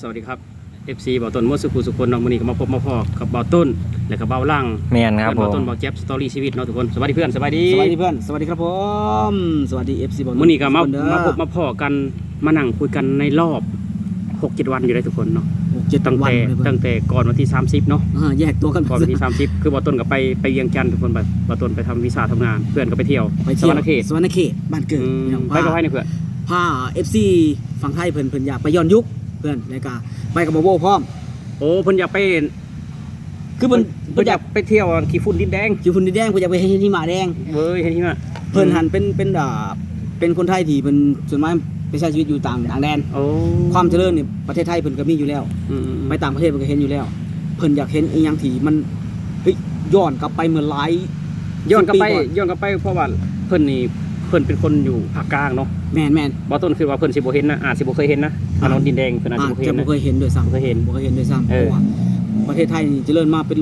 สวัสดีครับ FC บ่าวต้นมดสุขุสุคนเนาะมื้อนี้ก็มาพบมาพอกับบ่าวต้น และก็บ่าวล่างแมนครับผเพื่อนบ่าวมต้นบ่าวแจ๊บสตอรี่ชีวิตเนาะทุกคนสวัสดีเพื่อนสวัสดีสวัสดีเพื่อน สวัสดีครับผม สวัสดี FC บอลมื้อนี้ก็มาทุคนเด้อมาพบมาพอกันมานั่งคุยกันในรอบ6 7วันอยู่ได้ทุกคนเนาะหกเจ็ดตั้งวันแต่เลยเพื่ตั้อนงแต่ก่อนวันที่ 30เนาะอ่าแยกตัวกันก่อนวันที่ 30 คือบ่าวต้นก็ไปไปเวียงจันทน์ทุกคนบ่บ่าวต้นไปทำวีซ่าทำงาน เพื่อนก็ไปเที่ยวไปสเที่ยววรรณเขตสวรรณเขตบ้านเกิดอืมพี่น้องไปกับใครเนี่ยเพื่อนพา FC ฝั่งไทยเพิ่นเพิ่นอยากไปย้อนยุค เพื่อนแล้วก็ไปกับโบโบพร้อม โอ้เพิ่นอยากไปคือเพิ่นเพิ่นอายเพิ่นอยากกไปเที่ยวขี้ฝุ่นดินแดงจิวฝุ่นดินแดงเพิ่นอยากไปเห็นที่หมาแดงเว้ยเห็นที่มาเพิ่นหันเป็นเป็นอ่าเป็นคนไทยที่เพิ่นส่วนมากไปใช้ชีวิตอยู่ต่างต่างแดนโอ้ความเจริญเนี่ยประเทศไทยเพิ่นก็มีอยู่แล้วอืมๆๆไปต่างประเทศเพิ่นก็เห็นอยู่แล้ว เพิ่นอยากเห็นอีหยังที่มันเฮ้ยย้อนกลับไปเมื่อหลายย้อนกลับไปสิบปีก่อนย้อนกลับไปเพราะว่าเพิ่นนี่เพิ่นเป็นคนอยู่ภาคกลางเนาะ แม่นแม่นบ่ต้นคือว่าเพิ่นสิบ่เห็นนะอาจสิบ่เคยเห็นนะถนนดินแดงเพิ่นอาจสิอาบ่จเคยจะเห็นบ่นะ เคยเห็นด้วยซ้ำบ่เคยเห็นบ่เคยเห็นด้วยซ้ำเพเออราะว่าประเทศไทยนี่เจริญมาเป็น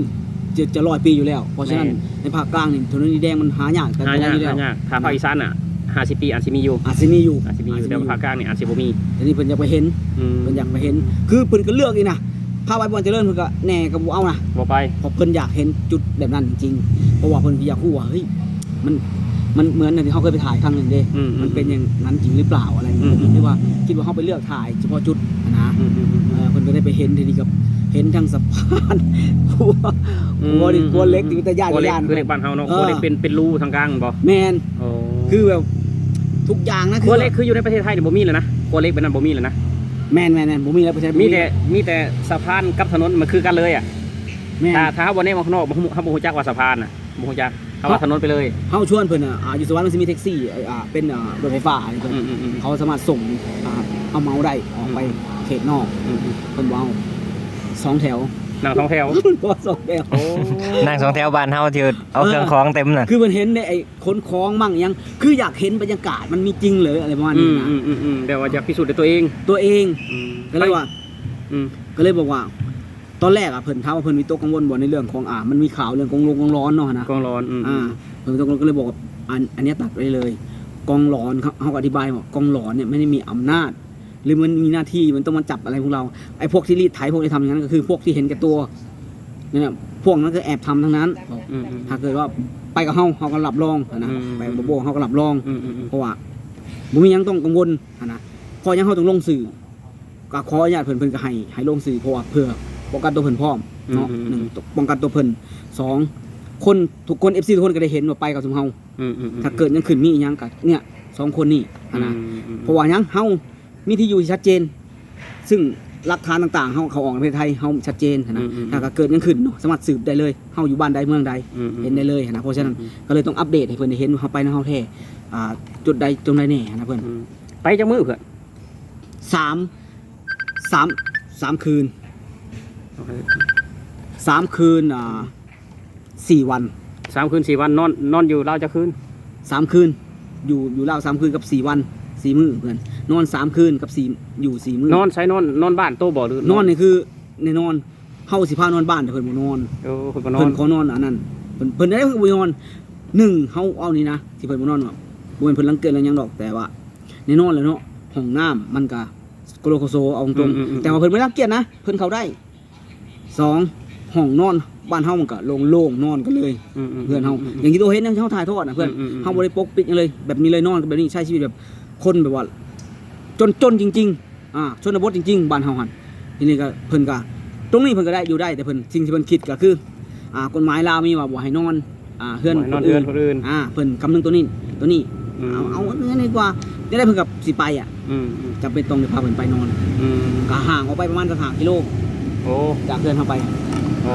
จะจะร้อยปีอยู่แล้ว เพราะฉะนั้นแม่นในภาคกลางนี่ถนนดินแดงมันหายากแต่หาก็ได้ยากอยู่แล้วหายากถ้าภาคอีสานน่ะ50ปีอาจสิมีอยู่อาจสิมีอยู่อาจสิมีอยู่แต่ว่าภาคกลางนี่อาจสิบ่มีแต่นี่เพิ่นอยากไปเห็นอืมเพิ่นอยากไปเห็น คือเพิ่นก็เลือกอีกนะภาคไว้บอลเจริญเพิ่นก็แน่ก็บ่เอานะ บ่ไป เพราะเพิ่นอยากเห็นจุดแบบนั้นจริงๆ เพราะว่าเพิ่นอยากรู้ว่าเฮ้ยมัน มันเหมือนอย่างที่เขาเคยไปถ่ายครั้งหนึงเด้อืมมันเป็นอย่างนั้นจริงหรือเปล่าอะไรอย่างเงี้ยอืม ผมคิดว่าคิดว่าเขาไปเลือกถ่ายเฉพาะจุดนะอืมอืมอืม เออเพิ่นก็ได้ไปเห็นทีนี้กับเห็นทั้งสะพานกลัวกลัวดิกลัวเล็กดิแต่ญาติกลัวเล็กญาติ คือเล็กบ้านเฮาเนาะเออ กลัวเล็กเป็นเป็นรูทางกลางบ่แมนโอ้คือแบบทุกอย่างนะกลัวเล็กคืออยู่ในประเทศไทยนี่บ่มีเลยนะกลัวเล็กเป็นนั้นบ่มีเลยนะ แมนแมนแมนผมมีแล้วประเทศมีแต่มีแต่สะพานกับถนนมันคือกันเลยอะแม่นถ้าถ้าเฮาบ่แน่มาข้างนอกบ่ฮู้เฮาบ่ฮู้จักว่าสะพานน่ะบ่ฮู้จัก เขาว่าถนนไปเลย เขาชวนเพิ่นอะอ่าอยู่สวรรค์มันสิมีแท็กซี่อ่าอ่าเป็นอ่ารถไฟฟ้าอะไรเพิ่นอืมอืมอืม เขาสามารถส่งอ่าเอาเมาส์ได้ออกไปเขตนอกอืมอืมเพิ่นว่าเอาสองแถวนั่งท้องแถว เพิ่นว่าสองแถวโอ้นั่งสองแถวบ้านเฮาที่เอาเครื่องเออของเต็มน่ะ คือเพิ่นเห็นในไอ้ขนของมั่งยัง คืออยากเห็นบรรยากาศมันมีจริงเหรออะไรประมาณอืนี้มนะอืมอืมอืมเดี๋ยวว่าจะพิสูจน์ด้วยตัวเองตัวเองอืมก็เลยว่า อืมก็เลยบอกว่า ตอนแรกอะเพิ่นถามว่าเพิ่นมีตัวกังวลบ่ในเรื่องของอ่ามันมีข่าวเรื่องกองลงกองร้อนเนาะนะกองร้อนอืมอ่าเพิ่นก็เลยบอกว่าอันอันเนี้ยตัดไปเลยกองร้อนเขาเขาก็อธิบายว่ากองร้อนเนี่ยไม่ได้มีอำนาจ หรือมันมีหน้าที่มันต้องมาจับอะไรพวกเราไอ้พวกที่รีดไถพวกที่ทำอย่างนั้นก็คือพวกที่เห็นแก่ตัวเนี่ยพวกนั้นก็แอบทำทั้งนั้นอืมอืมถ้าเกิดว่าไปกับเฮาเฮาก็รับรองนะอืมไปกับโบโบเฮาก็รับรองอืมอืมอืมเพราะว่าบ่มีหยังต้องกังวลอะนะพอยังเฮาต้องลงสื่อก็ขออนุญาตเพิ่นเพิ่นก็ให้ให้ลงสื่อเพราะว่าเพื่อ ป้องกันตัวเพิ่นพร้อมเนาะหนึ่งป้องกันตัวเพิ่นสองคนทุกคน FC ทุกคนก็ได้เห็นว่าไปกับสมเฮาอืมอืมอืมถ้าเกิดยังขึ้นมีอีหยังก็เนี่ยสองคนนี่อะนะอืมอืมเพราะว่าหยังเฮามีที่อยู่ที่ชัดเจน ซึ่งหลักฐานต่างๆเฮาเขาออกในประเทศไทยเฮาชัดเจนอะนะถ้าก็เกิดยังขึ้นเนาะสามารถสืบได้เลยเฮาอยู่บ้านใดเมืองใดอืมอืม เห็นได้เลยนะเพราะฉะนั้นก็เลยต้องอัปเดตให้เพื่อนได้เห็นว่าเขาไปในห้องแท้อ่าจุดใดจุดใดแน่นะเพื่อนอืมไปจังมือเพื่อนสามสามสามคืน สามคืนอ่าสี่วันสามคืนสี่วันนอนนอนอยู่เราวจะคืนสามคืน อยู่อยู่เล่าวสามคืนกับสี่วันสี่มื้อเพื่อนนอนสามคืนกับสี่อยู่สี่มื้อนอนใช้นอนนอนบ้านโต๊ะบ่หรือนอนนี่คือในนอนเฮาสิพานอนบ้านแต่เพิ่นบ่นอนเออคนก็นอเพิ่นนขอนอนอันนั้นเพิ่นเพิ่นได้เพิ่นบ่นอนหนึ่งเฮาเอานี่นะที่เพิ่นบ่นอนว่าบ่เป็นเพิ่นรังเกียจอะไรหยังดอกแต่ว่าในนอนแล้วเนาะห้องน้ำมันก็โกโลโคโซเอาตรงๆแต่ว่าเพิ่นบ่รังเกียจนะเพิ่นเข้าได้ สองห้องนอนบ้านเฮามันก็โล่งๆนอนกันเลยมมเพื่อนเฮาอย่างที่ตัวเห็นนะเฮาถ่ายทอดนะเพื่อนอืมอืมเฮาบ่ได้ปกปิดหยังเลย แบบนี้เลยนอนกันแบบนี้ใช้ชีวิตแบบคนแบบว่า จนจนจริง ๆ อ่าชนบทจริงๆบ้านเฮาหั่นทีนี้ก็เพิ่นก็ตรงนี้เพิ่นก็ได้อยู่ได้แต่เพิ่นสิ่งที่เพิ่นคิดก็คือ อ่ากฎหมายลาวมีว่าบ่ให้นอนอ่าเฮือนนอนเอือนคนอื่น อ่าเพิ่นคำนึงตัวนี้ตัวนี้มเอาเอาเงินดีกว่าจะได้เพิ่นกับสิไปอะอืมอืมจำเป็นต้องได้พาเพิ่นไปนอนอืมก็ห่างออกไปประมาณสัก5กิโล โอ้จากเฮือนเฮาไปโอ้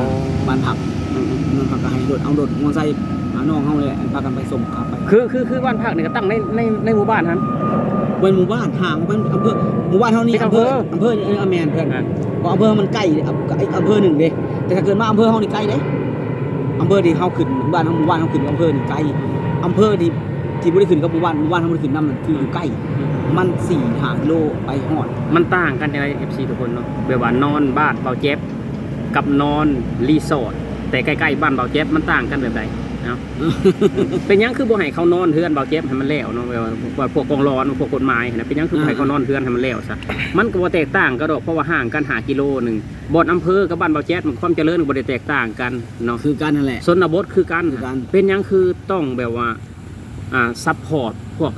บ้านพักอืมอืมนอนพักก็ให้รถเอารถมอเตอร์ไซค์หาน้องเฮาเลยพากันไปส่งขับไปคือคือคือบ้านพักเนี่ยก็ตั้งในในในหมู่บ้านนั้นเป็นหมู่บ้านห่างเป็นอำเภอหมู่บ้านเท่านี้เป็นอำอำเภเภอออำเภอเอออแมนเพื่อนอะเพราะอำเภอมันใกล้อำไอ้อำเภอหนึ่งเด้แต่ถ้าเกิดมาอำเภอเฮานี่ใกล้เด้อำเภอที่เฮาขึ้นหมู่บ้านเฮาหมู่บ้านเฮาขึ้นอำเภอนี่ไกลอำเภอที่ที่บ่ได้ขึ้นกับหมู่บ้านหมู่บ้านเฮาบ่ได้ขึ้นนำนั่นคืออยู่ใกล้ มัน4 5กิโลไปฮอด มันต่างกันยังไง FC ทุกคนเนาะแบบว่านอนบ้านเบาเจ็บกับนอนรีสอร์ทแต่ใกล้ๆบ้านเบาเจ็บมันต่างกันแบบใดเนาะเป็นหยังคือบ่ให้เขานอนเฮือนบ่เก็บให้มันแล้วเนาะว่าว่าพวกกองร้อนพวกกฎหมายนะเป็นหยังคือบ่ให้เขานอนเฮือนให้มันแล้วซะมันก็บ่แตกต่างกันดอกเพราะว่าห่างกันหากิโลหนึงบ่อนอำเภอกับบ้านเบาแจ๊ดมันความเจริญก็บ่ได้แตกต่างกันเนาะคือกันนั่นแหละชนบทคือกันคือกันเป็นหยังคือต้องแบบว่าอ่าซัพพอร์ตพวก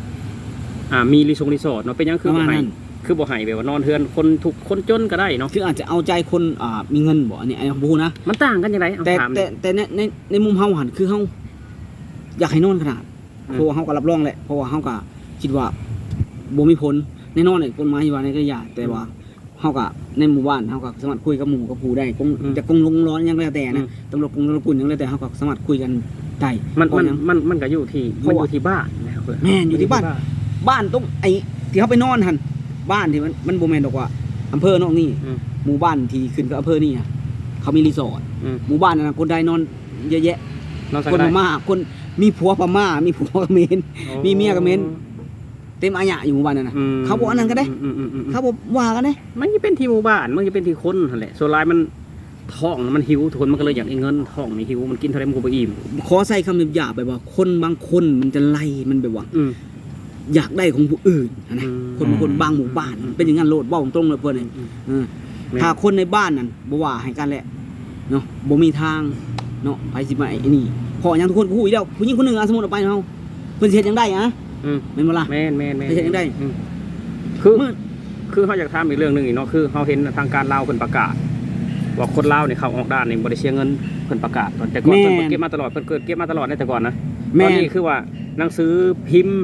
อ่ามีรีสอร์ทรีสอร์ทเนาะเป็นหยังคือประบ่มาณให้นั้น คือบ่ให้แบบว่านอนเฮือนคนทุกข์คนจนก็ได้เนาะคืออาจจะเอาใจคนอ่ามีเงินบ่อันนี้ไอ้ของบูนะ มันต่างกันจังไดเอาแต่ถามแต่แต่ในในในมุมเฮาหันคือเฮาอยากให้นอนขนาดอืมเพราะว่าเฮาก็รับรองแหละเพราะว่าเฮาก็คิดว่าบ่มีผลแน่นอนเลยกฎหมายอยู่ว่าในก็อย่าแต่ว่าเฮาก็ในหมู่บ้านเฮาก็สามารถคุยกับหมู่กับผู้ได้คงจะคงลงร้อนหยังแล้วแต่นะตำรวจคงตำรวจปุ่นหยังแล้วแต่เฮาก็สามารถคุยกันได้มันเพราะมันหยัง มันมันก็อยู่ที่เพมันราะอว่ายู่ที่บ้านนะครับแม่นอยู่ที่บ้าน บ้านต้องไอ้ที่เขาไปนอนหันบ้านที่มันมันบ่แม่นดอกว่าอำเภอนอกนี่อืม หมู่บ้านที่ขึ้นกับอำเภอนี่อะเขามีรีสอร์ทอืมหมู่บ้านนั้นนะคนไทยนอนเยอะแยะ นอนสักคนได้พม่าคนมีผัวพม่ามีผัวเขมร มีเมียกับเม้นเต็มอาญะอยู่หมู่บ้านนั้นนะอืมเขาบอกอันนั้นก็ได้ อืมอืมอืมอืมเขาบอกว่ากันได้มันจะเป็นที่หมู่บ้าน มันจะเป็นที่คนนั่นแหละส่วนหลายมันท้องมันหิวทุกคนมันก็เลยอยากได้เงินท้องนี่หิวมันกินเท่าไรมันก็บ่อิ่มขอใส่คำหยาบๆแบบว่าคนบางคนมันจะไล่มันแบบว่า อืม อยากได้ของผู้อื่นนะอืมคนบางคนบางหมู่บ้านมันเป็นอย่างนั้นโลดเบ้าตรงๆเลยเพื่อนเองอืมเออแม่นถ้าคนในบ้านนั่นบ่ว่าให้กันแหละเนาะบ่มีทางเนาะไปสิมาไอ้นี่พออย่างทุกคนก็ฮู้อยู่แล้วผู้หญิงคนหนึงอะสมมุติเอาไปเฮาเพิ่นสิเฮ็ดหยังได้อะอืมแม่นบ่ล่ะแม่นแม่นแม่นไม่ใช่ยังได้อืมคือมื้อคือเขาอยากถามอีกเรื่องหนึงอีกเนาะคือเขาเห็นทางการลาวเพิ่นประกาศว่าคนลาวเนี่ยเขาออกด้านนี่บ่ได้เสียเงินเพิ่นประกาศตอนแต่ก่อนเพิ่นเก็บมาตลอดเพิ่นเกิดเก็บมาตลอดในแต่ก่อนนะแม่ตอนนนี้คือว่าหนังสือพิมพ์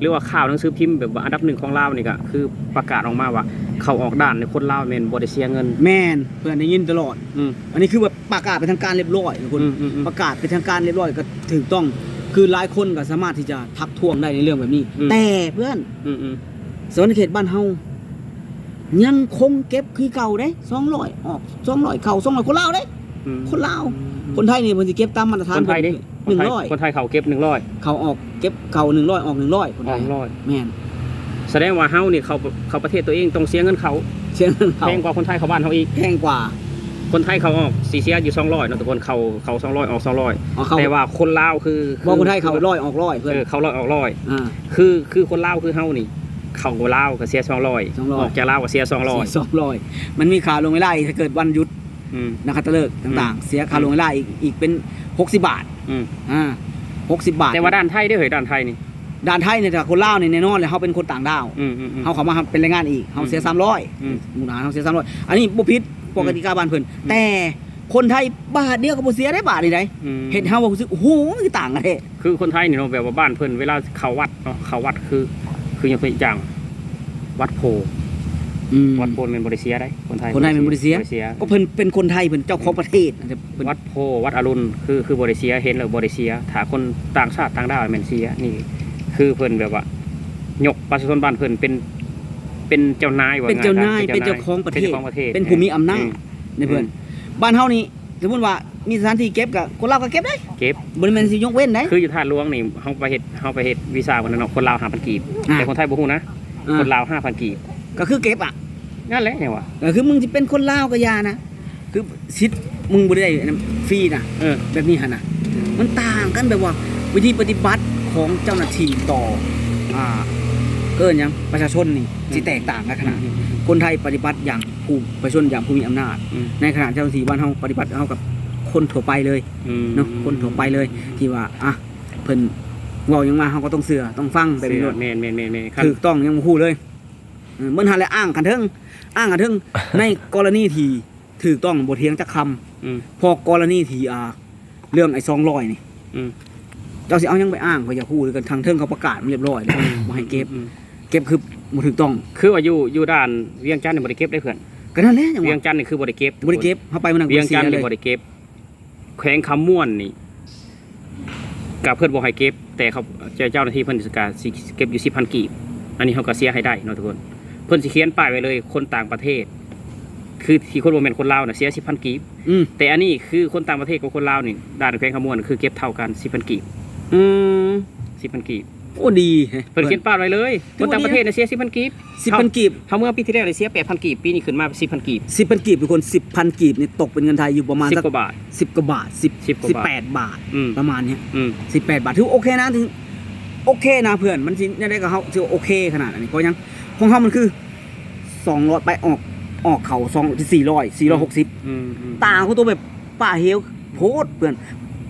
หรือว่าข่าวหนังสือพิมพ์แบบว่าอันดับหนึ่งของลาวนี่ก็คือประกาศออกมาว่า เขาออกด้านในคนลาวแม่นบ่ได้เสียเงิน แม่นเพิ่นได้ยินตลอด อืม อันนี้คือแบบประกาศเป็นทางการเรียบร้อยทุกคนอืมอืมอืมประกาศเป็นทางการเรียบร้อยก็ถูกต้อง คือหลายคนก็สามารถที่จะทักท้วงได้ในเรื่องแบบนี้ อืม แต่เพื่อน อืมอืมสวนเขตบ้านเฮายังคงเก็บคือเก่าเด้200ออก200เข้า200คนลาวเด้ อืม คนลาว คนไทยนี่เพิ่นสิเก็บตามมาตรฐานคนไทยดิ หนึ่งร้อยคนไทยเขาเก็บหนึ่งร้อยเขาออกเก็บเขาหนึ่งร้อยออกหนึ่งร้อยคนอไทอยกร้อยแม่นแสดงว่าเฮานี่เขาเขาประเทศตัวเองต้องเสียเงินเขาเชียงเขาแพงกว่าคนไทยเขาบ้านเขาอีกแพงกว่า คนไทยเขาออกสีเสียอยู่สองร้อยเนาะทุกคนเขาเขาสองร้อยออกสองร้อยเอาเขาแต่ว่าคนลาวคือบอกคนไทยเขาร้อยออกร้อยเพื่อนเออเขาร้อยออกร้อยอ่าคือคือคนลาวคือเฮานี่เขาลาวก็เสียสองร้อย200ออกจากลาวก็เสียสองร้อยสองร้อยมันมีขาลงเวลาอีกถ้าเกิดวันหยุดอืม นักขัตฤกษ์ต่าง ๆ เสียขาลงเวลาอีกอีกเป็นหกสิบบาทอืมอ่าหกสิบบาท แต่ว่าด้านไทยได้อเหยด้านไทยนี่ด้านไทยเนี่ยแต่คนลาวเนี่ยแน่นอนเลยเขาเป็นคนต่างด้าวอืมอืมอืมเขาเขามาเป็นแรงงานอีกเขาเสียสามร้อยอืมหมู่ฐานเขาเสียสามร้อยอันนี้บุพิษปกติกาบ้านเพิ่นแต่คนไทยบาทเดียวกับบ่เสียได้บาทนี่ไดอืมเห็นเฮาบอกรู้สึกโอ้โหมันคือต่างกันแท้คือคนไทยนี่เนาะแบบว่าบ้านเพิ่นเวลาเขาวัดเนาะเขาวัดคือ คืออย่างเป็นอย่างวัดโพ อืม วัดโพนเป็นบริเซียได้ คนไทยคนไทยเป็นบริเซียบริเซียก็เพิ่นเป็นคนไทยเพิ่นเจ้าของประเทศนะเพิ่นวัดโพวัดอรุณคือคือบริเซียเห็นแล้วบริเซียถ้าคนต่างชาติต่างดาวแมนเซียนี่ คือเพิ่นแบบว่ายกประชาชนบ้านเพิ่นเป็น เป็นเจ้านายว่เป็นเจ้านายง่เป็นเจ้าของประเทศเป็นเจ้าของประเทศ เป็นผู้มีอำนาจมในเพิ่นบ้านเฮานี่สมมุติว่ามีสถานที่เก็บก็คนลาวก็เก็บได้เก็บ บ่ได้แม่นสิยกเว้นได้ คืออยู่ท่าหลวงนี่เฮาไปเฮ็ดเฮาไปเฮ็ดวีซ่าคนนั้นเนาะคนลาว5,000กีบอ่าแต่คนไทยบ่ฮู้นะอ่าคนลาว5,000กีบ ก็คือเก็บอะนั่นแหละเนี่ยว่ะก็คือมึงสิเป็นคนลาวก็อย่านะคือสิทธิ์มึงบ่ได้อันนั้นฟรีนะเออแบบนี้หั่นน่ะมันต่างกันแบบว่า วิธีปฏิบัติของเจ้าหน้าที่ต่ออ่าเอิ้นหยังประชาชนนี่สิแตกต่างกันขนาดคนไทยปฏิบัติอย่างผู้ประชาชนอย่างผู้มีอำนาจอืมในขณะเจ้าหน้าที่บ้านเฮาปฏิบัติเฮากับคนทั่วไปเลยอืมเนาะคนทั่วไปเลยที่ว่าอะเพิ่นเว้าหยังมาเฮาก็ต้องเชื่อต้องฟังไปเสืเรื่ออยแม่นแม่นแม่นแม่นถูกต้องยังบ่ฮู้เลย เออเหมือนหาและอ้างกันเถิงอ้างกันเถิงในกรณีที่ถูกต้องบ่เถียงจักคำอืมพอกรณีที่อ่าเรื่องไอ้200นี่อืมเจ้าสิเอาหยังไปอ้างก็อย่าฮู้เลยกันทางเทิงเขาประกาศมาเรียบร้อยแล้วบ่ให้เก็บอืมเก็บคือบ่ถูกต้อง คือว่าอยู่อยู่ด้านเวียงจันทน์นี่บ่ได้เก็บได้เพื่อนก็นั่นแหละจังหเวียวะงจันทน์นี่คือบ่ได้เก็บบ่ได้เก็บเฮาไปมื้อนั้นเวียงเสีจันทน์เลนี่ยบ่ได้เก็บแขวงคำม่วนนี่กับเพื่อนบ่ให้เก็บ แต่เขาเจ้าเจ้าหน้าที่เพิ่นสิกาสิเก็บอยู่10,000กีบอันนี้เขาก็เสียให้ได้เนาะทุกคน เพิ่นสิเขียนป้ายไว้เลย คนต่างประเทศ คือที่คนบ่แม่นคนลาวน่ะเสีย10,000กีบอืม แต่อันนี้คือคนต่างประเทศกับคนลาวนี่ด้านแขวงคำม่วนคือเก็บเท่ากัน10,000กีบอืม10,000กีบโอ้ดีเพิ่นเขียนป้ายไว้เลยคนต่างประเทศน่ะเสีย10,000กีบสิบพันกีบเฮาเมื่อปีที่แล้วได้เสีย8,000กีบปีนี้ขึ้นมา10,000กีบสิบพันกีบเป็นคนสิบพันกีบนี่ตกเป็นเงินไทยอยู่ประมาณสั10กว่าบาท สิบกว่าบาทสิบ10กว่าสิบบาท แปดบาทอืมประมาณเนี้ยอืมสิบแปดบาทถือโอเคนะถึงโอเคนะเพื่อนมันสิเนี่ยได้กับเขาถือว่าโอเคขนาดนี้เพราะยัง ของเขามันคือสองร้อยไปออกออกเขาสองสี่ร้อยสี่ร้อยหกสิบอืมอืมต่างเขาตัวแบบป่าเฮลโพดเพื่อน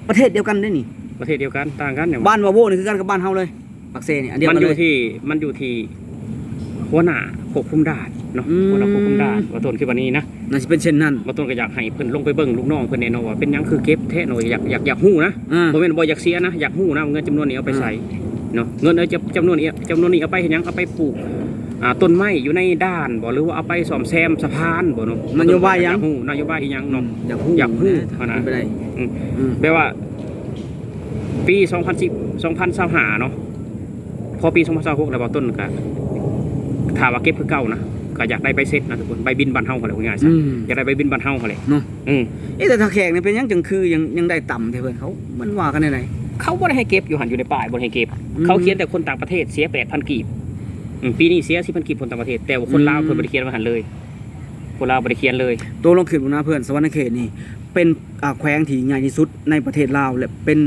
ประเทศเดียวกันได้นี่ ประเทศเดียวกันต่างกันเนี่ยบ้านวาโวนี่คือกันกับบ้านเฮาเลยปักเซนี่อันเดียวมันกันอเลยู่ย ที่มันอยู่ที่หัวหน้าควบคุมด่านเนาะอืม หัวหน้าควบคุมด่านว่าต้นคือวันนี้นะน่าจะเป็นเช่นนั้นว่าต้นก็อยากให้เพิ่นลงไปเบิ่งลูกน้องเพิ่นแน่นอนว่าเป็นหยังคือเก็บแท้หน่อยอยากอยากอยากฮู้นะอ่า บ่แม่นบ่อยากเสียนะอยากฮู้นะว่าเงินจำนวนนี้เอาไปใส่เนาะเงินเอาจะจำนวนนี้จำนวนนี้เอาไปเฮ็ดหยังเอาไปปลูก อ่าต้นไม้อยู่ในด่านบ่หรือว่าเอาไปซ่อมแซมสะพานบ่เนาะนโยบายหยังอฮู้นโยบายอีหยังเนาะ อยากฮู้อยากฮู้นะเอานะเป็นไปได้อืมอืมแปลว่า ปี 2010 2025เนาะพอปี 2026แล้วบ่ต้นก็ถ้าว่าเก็บคือเก่านะก็อยากได้ใบเสร็จนะทุกคนใบบินบ้านเฮาเขาเลยว่าง่ายๆซะอืม อยากได้ใบบินบ้านเฮาเขาเลยเนาะ อืมเอ๊ะแต่ถ้าแขกเนี่ยเป็นยังจังคือยังยังได้ต่ำแต่เพื่อนเขามันว่ากันได้ไหน เขาบ่ได้ให้เก็บอยู่หันอยู่ในป่ายบ่ได้ให้เก็บ อืม เขาเขียนแต่คนต่างประเทศเสีย 8,000กีบ อืมปีนี้เสีย10,000กีบคนต่างประเทศ แต่ว่าคนลาวอืมเพิ่นบ่ได้เขียนว่าหันเลย คนลาวบ่ได้เขียนเลยตัวลงขึ้นบนหน้าเพื่อนสวรรณเขตนี่เป็นอ่าแขวงที่ใหญ่ที่สุดในประเทศลาวและเป็น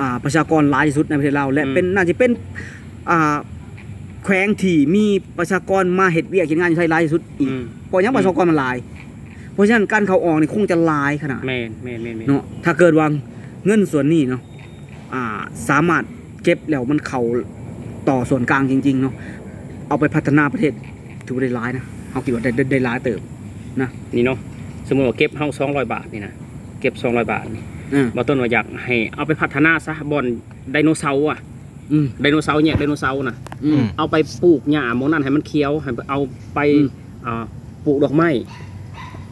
อ่าประชากรหลายที่สุดในประเทศลาวและอืมเป็นน่าจะเป็นอ่าแขวงที่มีประชากรมาเฮ็ดเวียกเฮ็ดงานอยู่ไทยหลายที่สุดอีกอืมเพราะยังประชากรมันหลาย เพราะฉะนั้นการเข้าออกนี่คงจะหลายขนาด แม่นแม่นแม่นแม่นเนาะถ้าเกิดว่าเงินส่วนนี้เนาะอ่าสามารถเก็บแล้วมันเข้าต่อส่วนกลางจริง ๆ เนาะ เอาไปพัฒนาประเทศถือว่าได้หลายนะเอาคิดว่าได้ได้ได้หลายเติบนี่เนาะสมมุติว่าเก็บเฮา200บาทนี่นะเก็บ200บาทนี่อ่าบ่ต้นว่าอยากให้เอาไปพัฒนาซะบ่อนไดโนเสาร์อะอืม ไดโนเสาร์เนี่ยไดโนเสาร์น่ะอืม เอาไปปลูกหญ้าหมองนั้นให้มันเขียวให้เอาไปอืม อ่าปลูกดอกไม้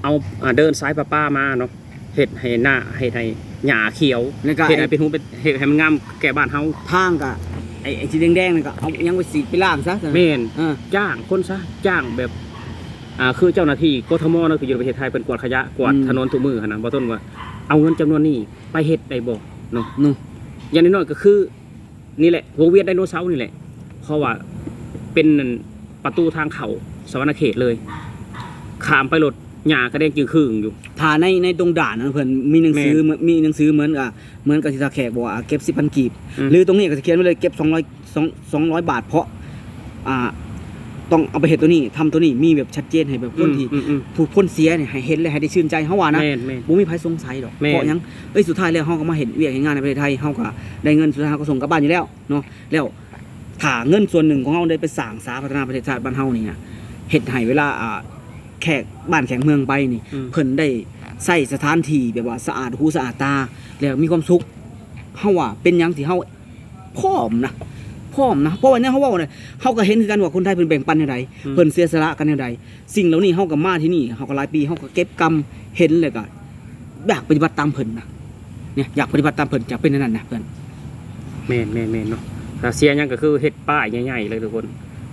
เอาอ่าเดินสายป้าป้ามาเนาะเฮ็ดให้หน้าเฮ็ดให้หญ้าเขียวแล้วก็เฮ็ดไอ้ให้เป็นหูเป็นเฮ็ดให้มันงามแก่บ้านเฮาทางกะไอ้ไอ้สีแดงๆนั่นก็เอายังไปสีดไปล่างซะแม่นอ่าจ้างคนซะจ้างแบบอ่าคือเจ้าหน้าที่กทมเนาะคืออยู่ในประเทศไทยเป็นกวาดขยะกวาดถนนทุกมือหั่นน่ะบ่ต้นว่าเอาเงินจำนวนนี้ไปเฮ็ดได้บ่เนาะเนาะอย่างน้อยๆก็คือนี่แหละวงเวียนไดโนเสาร์นี่แหละ เพราะว่าเป็นประตูทางเขาสวรรณเขตเลยขามไปรถ หญ้ากระเด้งจือครึ่งอยู่ ถ้าในในตรงด่านนั้นเพิ่นมีหนังสือเหมือนมีหนังสือเหมือนกับเหมือนกับที่ตาแขกบอกว่าเก็บ10,000กีบอืมหรือตรงนี้ก็จะเขียนไว้เลยเก็บ200 2 200บาทเพราะอ่าต้องเอาไปเฮ็ดตัวนี้ทำตัวนี้มีแบบชัดเจนให้แบบคนที่อืมอืมผู้พ้นเสียเนี่ยให้เห็นเลยให้ได้ชื่นใจเฮาว่าอืมนะแม่นแม่นบ่มีไผสงสัยดอกแม่นเพราะหยังเอ้ยสุดท้ายแล้วเฮาก็มาเห็นเวียกเห็นงานในประเทศไทยเฮาก็ได้เงินสุดท้ายเฮาก็ส่งกลับบ้านอยู่แล้วเนาะแล้วถ้าเงินส่วนหนึ่งของเฮาได้ไปสร้างสาพัฒนาประเทศชาติบ้านเฮานี่นะเฮ็ดให้เวลาอ่าแขกบ้านแขกเมืองไปนี่ อืม เพิ่นได้ใส่สถานที่แบบว่าสะอาดหูสะอาดตา แล้วมีความสุขเฮาว่าเป็นหยังที่เฮาพร้อมนะพร้อมนะเพราะว่าเนี่ยเฮาเว้าเนี่ยเฮาก็เห็นคือกันว่าคนไทยเพิ่นแบ่งปันแนวใดอืม เพิ่นเสียสละกันแนวใดสิ่งเหล่านี้เฮาก็มาที่นี่เฮาก็หลายปีเฮาก็เก็บกรรมเห็นเลยก็อยากปฏิบัติตามเพิ่นนะเนี่ยอยากปฏิบัติตามเพิ่นจะเป็นอันนั้นนะเพิ่น แม่นแม่นแม่นเนาะถ้าเสียหยังก็คือเฮ็ดป้ายใหญ่ๆเลยทุกคน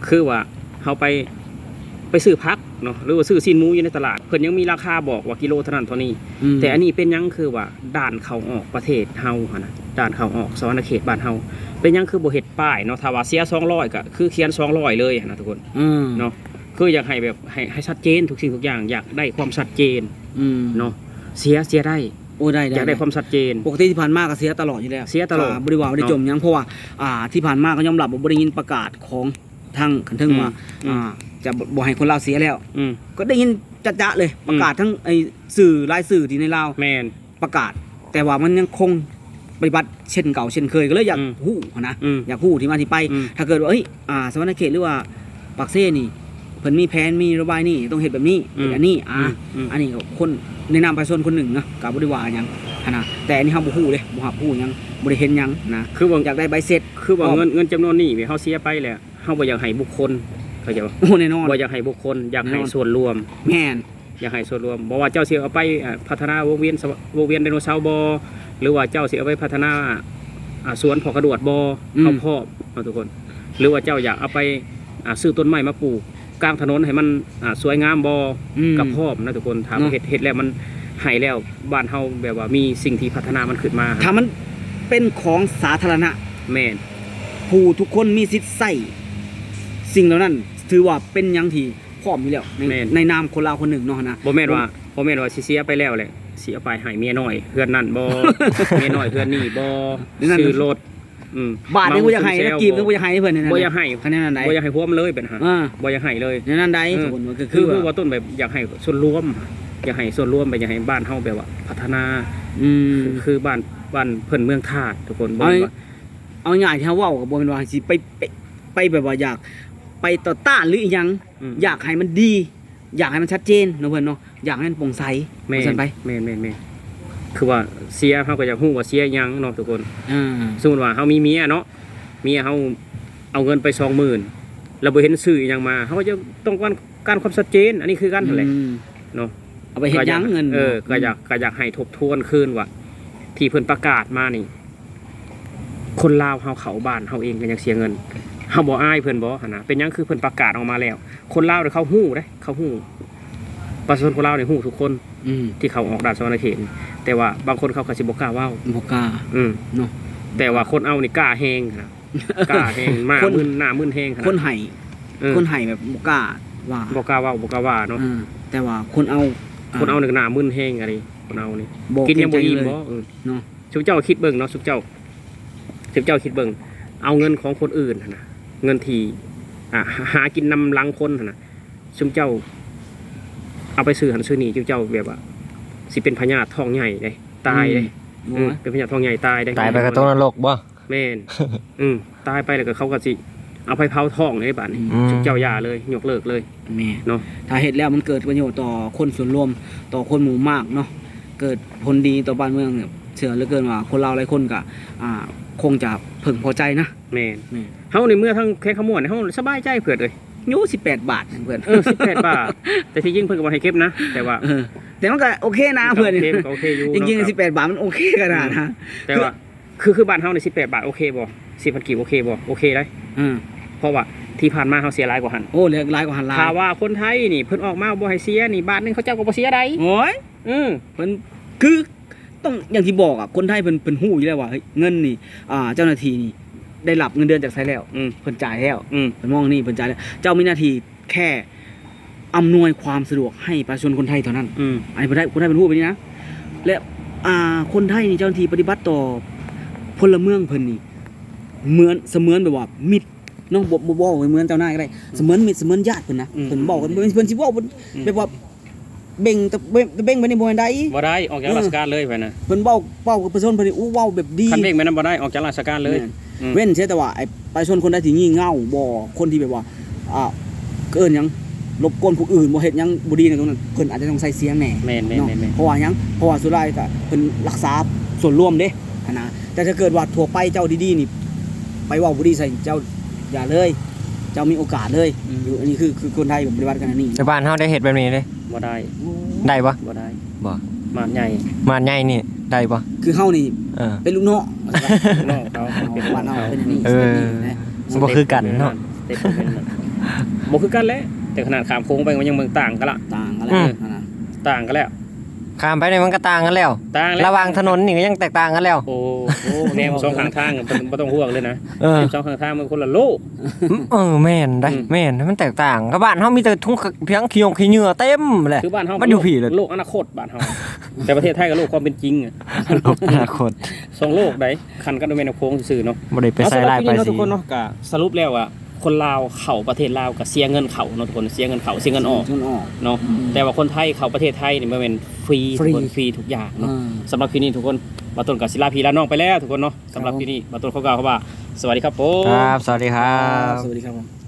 คือว่าเฮาไป ไปซื้อพักเนาะหรือว่าซื้อสินหมูอยู่ในตลาด เพิ่นยังมีราคาบอกว่ากิโลเท่านั้นเท่านี้มแต่อันนี้เป็นหยังคือว่าด่านเข้าออกประเทศเฮาหั่นนะด่านเข้าออกสวรรณเขตบ้านเฮาเป็นหยังคือบ่เฮ็ดป้ายเนาะถ้าว่าเสีย200ก็คือเขียน200เลยหั่นนะทุกคนอืมเนาะคืออยากให้แบบให้ให้ชัดเจนทุกสิ่งทุกอย่างอยากได้ความชัดเจนอืมเนาะเสียเสียได้โอ้ได้อยากได้ความชัดเจน ปกติที่ผ่านมาก็เสียตลอดอยู่แล้วเสียตลอดาบ่ได้ว่าบ่ได้จมหยังเพราะว่าอ่าที่ผ่านมาก็ยอมรับว่าบ่ได้ยินประกาศของ ทางคันเทิงว่าอืม อ่าจะบ่ให้คนลาวเสียแล้ว อืม ก็ได้ยินจะๆเลยอืมประกาศทั้งไอ้สื่อรายสื่อที่ในลาว แม่นประกาศ แต่ว่ามันยังคงปฏิบัติเช่นเก่าเช่นเคยก็เลยอยากอืมฮู้นะอืมอยากฮู้ที่มาที่ไป อืม ถ้าเกิดว่าเอ้ยอ่าสวรรณเขตหรือว่าปากเซ่นี่เพิ่นมีแผนมีนโยบายนี่ต้องเฮ็ดแบบนี้อืมอันนี้อ่าอืม อันนี้ก็คนในนามประชาชนคนหนึ่งนะก็บ่ได้ว่าหยังหั้นนะแต่อันนี้เฮาบ่ฮู้เลยบ่ฮับฮู้หยังบ่ได้เห็นหยังนะคือว่าอยากได้ใบเสร็จ คือว่าอ๋อเงินเงินจำนวนนี้เฮาเสียไปแล้ว เฮาบ่อยากให้บุคคลเข้าใจบ่โอ้แน่นอนบ่อยากให้บุคคลอยากให้แน่นอนส่วนรวม แม่นอยากให้ส่วนรวมบอกว่าเจ้าสิเอาไปอ่าพัฒนาวงเวียนสววงเวียนไดโนเสาร์บอหรือว่าเจ้าสิเอาไปพัฒนาอ่าสวนพอกระโดดบอเอาพ่อเอาทุกคน หรือว่าเจ้าอยากเอาไปอ่าซื้อต้นไม้มาปลูกกลางถนนให้มันอ่าสวยงามบออืมกับพ่อมนะทุกคนถามเนาะเฮ็ดเฮ็ดแล้วมันให้แล้วบ้านเฮาแบบว่ามีสิ่งที่พัฒนามันขึ้นมาถ้ามันเป็นของสาธารณะแม่นผู้ทุกคนมีสิทธิ์ใส่ สิ่งเหล่านั้น ถือว่าเป็นหยังที่พร้อมอยู่แล้วในแม่น ในนามคนลาวคนหนึ่งเนาะนะบ่แม่นว่าบ่แม่นว่าสิเสียไปแล้วแหละเสียไปให้เมียน้อยเฮือนนั่นบ่ เมียน้อยเฮือนนี่บ่ซื้อรถอืมบาทนึงบ่อยากให้เมานะกีบนึงบ่อยากให้เพิ่นนั่นบ่อยากให้คะแนนอันใดบ่อยากให้พวมเลยเป็นหาอ่าบ่อยากให้เลย ในนั้นใดเออทุกคนมันก็คืคืออคือว่าว่าต้นแบบอยากให้ส่วนรวม อยากให้ส่วนรวมไปอยากให้บ้านเฮาแบบว่า พัฒนา อืม คือคือบ้านบ้านเพิ่นเมืองธาตุทุกคนบ่เอา แม่นว่า เอาง่ายๆที่เฮาเว้าก็บ่แม่นว่าสิไปไปไปแบบว่าอยาก ไปต่อต้านหรืออีหยังมอยากให้มันดี อยากให้มันชัดเจนเนาะเพิ่นเนาะอยากให้มันโปร่งใสแม่ว่าซั่นนไปแม่นแม่นแม่นคือว่าเสียเฮาก็อยากฮู้ว่าเสียหยังเนาะทุกคน อ่า สมมุติว่าเฮามีเมียเนาะเมียเฮาเอาเงินไป20,000แล้วบ่เห็นซื้ออีหยังมาเฮาก็จะต้องการการความชัดเจน อันนี้คือกันนั่นแหละ อืมเนาะ เอาไปเฮ็ดหยังเงินเออก็อยากก็อยากให้ทบทวนคืนว่าที่เพิ่นประกาศมานี่ คนลาวเฮาเขาบ้านเฮาเองก็ยังเสียเงิน เฮาบ่อายเพิ่นบ่หั่นนะเป็นหยังคือเพิ่นประกาศออกมาแล้ว คนลาวเนี่ยเขาฮู้เด้เขาฮู้ประชาชนคนลาวเนี่ยฮู้ทุกคนอืมที่เขาออกด่านสวรรณเขตนี่แต่ว่าบางคนเขาก็สิบ่กล้าเว้าบ่กล้าอืมเนาะแต่ว่าคนเอานี่กล้าแฮงนะกล้าแฮงมากคนมึนหน้ามึนแฮงขนาดคนให้เออคนให้แบบบ่กล้าว่าบ่กล้าเว้าบ่กล้าว่าเนาะอ่าแต่ว่าคนเอาคนเอานี่ก็หน้ามึนแฮงอะไรคนเอานี่บ่กินยังบ่เกรงใจอิ่มเลยบ่เออเนาะสุเจ้าคิดเบิ่งเนาะสุเจ้าสุเจ้าคิดเบิ่งเอาเงินของคนอื่นหั่นนะ เงินที่อ่าหากินนำหลังคนหั่นนะสุเจ้า เอาไปซื้อหันซื้อนี่สุเจ้าแบบว่าสิเป็นพญาธิท้องใหญ่เลยตายเลยบ่อืมเป็นพญาธิท้องใหญ่ตายได้ตายไปกับตรงนรกบ่แม่นอืมตายไปแล้วก็เขาก็สิเอาไปเผาท้องเลยบัดนี้อืมสุเจ้าอย่าเลยยกเลิกเลยแม่เนาะถ้าเฮ็ดแล้วมันเกิดประโยชน์ต่อคนส่วนรวมต่อคนหมู่มากเนาะเกิดผลดีต่อบ้านเมืองเนี่ย เชื่อเหลือเกินว่าคนเราหลายคนก็อ่าคงจะเพิ่งพอใจนะแม่นแม่นเฮาในเมื่อทั้งแค่ขมวนเฮาสบายใจเผื่อเลยยู18บาทเพื่อนเออ18บาท แต่ที่จริงเพิ่นก็บ่ให้เก็บนะ แต่ว่าเออแต่มันก็โอเคนะเพื่อนโอเคก็โอเคอยู่จริงเนาะๆ18บาทมันโอเคขนาดนะแต่ว่าคือคือบ้านเฮาในสิบแปดบาทโอเคบ่สิบพันกีบโอเคบ่โอเคได้อืมเพราะว่าที่ผ่านมาเฮาเสียหลายกว่าหันโอ้เหลือหลายกว่าหันล้าถ้านว่าคนไทยนี่เพิ่นออกมาบ่ให้เสียนี่บาทหนึงเขาเจ้าก็บ่เสียได้โอ้ยอือเพิ่นคือ ต้องอย่างที่บอกอะคนไทยเพิ่นเพิ่นฮู้อยู่แล้วว่าเฮ้ยเงินนี่อ่าเจ้าหน้าที่นี่ได้รับเงินเดือนจากไสแล้วอืมเพิ่นจ่ายแล้วอืมเพิ่นมองนี่เพิ่นจ่ายแล้ว เจ้ามีหน้าที่แค่อำนวยความสะดวกให้ประชาชนคนไทยเท่านั้นอืมอันนี้คนไทยคนไทยเป็นผู้แบบนี้นะและอ่าคนไทยนี่เจ้าหน้าที่ปฏิบัติต่อพลเมืองเพิ่นนี่เหมือนเสมือนแบบว่ามิตรเน้องบ่บ่บ่เหมือนเจ้านายก็ได้เสมือนมิตรเสมือนญาติเพิ่นนะเพิ่นบอกกันเพิ่นเพิ่นสิเว้าเพิ่นแบบว่า เบ่งตะเบ่งตะเบ่งไปในบ่อนใดบ่ได้ออกจากราชการเลยไปนะเพิ่นเว้าเว้ากับประชาชนเพิ่นนี่อู้เว้าแบบดี คันเบ่งไปนั้นบ่ได้ออกจากราชการเลยแม่นอืมเว้นเสียแต่ว่าไอ้ประชาชนคนใดที่งี่เง่าบ่คนที่แบบว่าอ่าเกินหยังรบกวนผู้อื่นบ่เฮ็ดหยังบ่ดีในตรงนั้นเพิ่นอาจจะต้องใส่เสียงแหน่ แม่นแม่นเนาะแม่นแม่น เพราะว่าหยังเพราะว่าสุดท้ายก็เพิ่นรักษาส่วนรวมเด้หั้นนะแต่ถ้าเกิดว่าทั่วไปเจ้าดีๆนี่ ไปเว้าบ่ดีใส่เจ้าอย่าเลย เจ้ามีโอกาสเลยอยู่อันนี้คือคือคนไทยปฏิบัติกันอันนี้แต่บ้านเฮาได้เฮ็ดแบบนี้เด้ บ่ได้ได้บ่บ่ได้บ่มาดใหญ่มานใหญ่นี่ได้บ่คือเฮานี่เออ เป็นลูกน้องนอกเขาเป็นบ้านเฮาเป็นอันนี้เออนะบ่คือกันเนาะสต็ปเป็นนั่นบ่คือกันแหละแต่ขนาดขามโค้งไปมันยังเมืองต่างกันละต่างกันอืแล้วมนะต่างกันแล้ว ข้ามไปนี่มันก็ต่างกันแล้ว ต่างแล้วระหว่างถนนนี่ก็ยังแตกต่างกันแล้ว โอ้โหแนมสองข้างทางอะบ่ต้องห่วงเลยนะเออ แนมสองข้างทางมันคนละโลก เออแม่นได้อืม แม่นมันแตกต่างกับบ้านเฮามีแต่ทุ่งเพียงขี้ยงขี้เหงื่อเต็มเลย คือบ้านเฮามันอยู่ผีเลย โลกอนาคตบ้านเฮาแต่ประเทศไทยก็โลกความเป็นจริงอะอนาคตสองโลกใดคันกันด้วยแม่น้ำโค้งซื่อๆเนาะ บ่ได้ไปใส่ลายไปเอสำหรับที่นี่เนาะสีทุกคนเนาะก็สรุปแล้วอะ คนลาวเข้าประเทศลาวก็เสียเงินเข้าเนาะทุกคนเสียเงินเข้าเสียเงินออกจนออก เนาะแต่ว่าคนไทยเข้าประเทศไทยนี่มันเป็นฟรีฟรี ทุกคนฟรีทุกอย่างเนาะอ่า สำหรับที่นี่ทุกคนบาต้นกับศิลาพีลาน้องไปแล้วทุกคนเนาะสำหรับที่นี่บาต้นเขากล่าวเขาว่า สวัสดีครับผม ครับ สวัสดีครับ สวัสดีครับผม